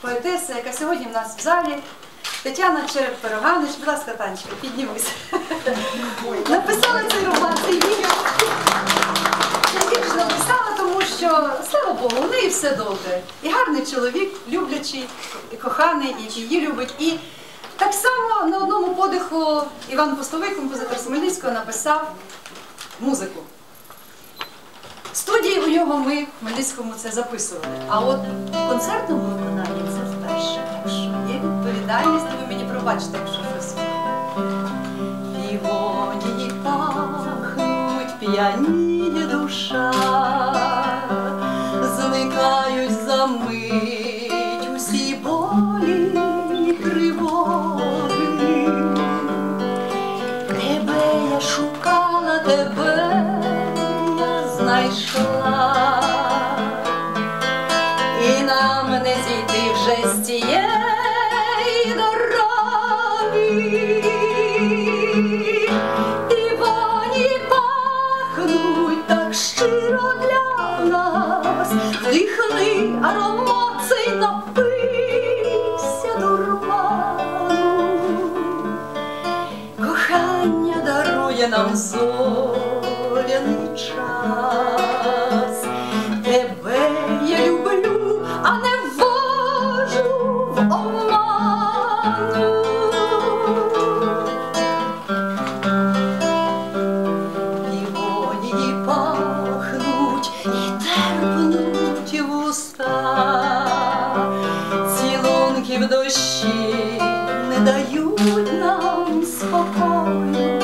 поетеса, яка сьогодні в нас в залі. Тетяна Череп-Пироганич, будь ласка, Танечка, піднімусь. Написала цей роман, цей вірш. Вірш написала, тому що, слава Богу, у неї все добре. І гарний чоловік, люблячий, і коханий, і її любить. І так само на одному подиху Іван Пустовий, композитор Смельницького, написав музику. Студії у нього ми в Хмельницькому це записували. А от в концертному виконанні це вперше. Якщо що є відповідальність, то ви мені пробачите, якщо щось. Півоні пахнуть, п'яніє душа, зникають за мить знайшла, і нам не зійти вже з цієї дороги. І вони пахнуть так щиро для нас, вдихни аромат цей напийся дурману. Кохання дарує нам зоряний в дощі не дають нам спокою.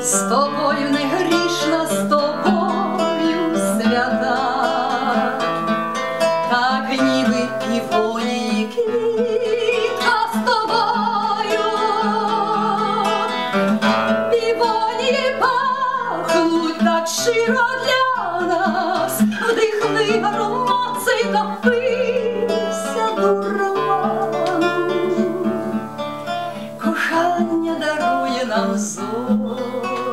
З тобою не щиро для нас, вдихни аромат цей напився дурману. Кохання дарує нам зоряний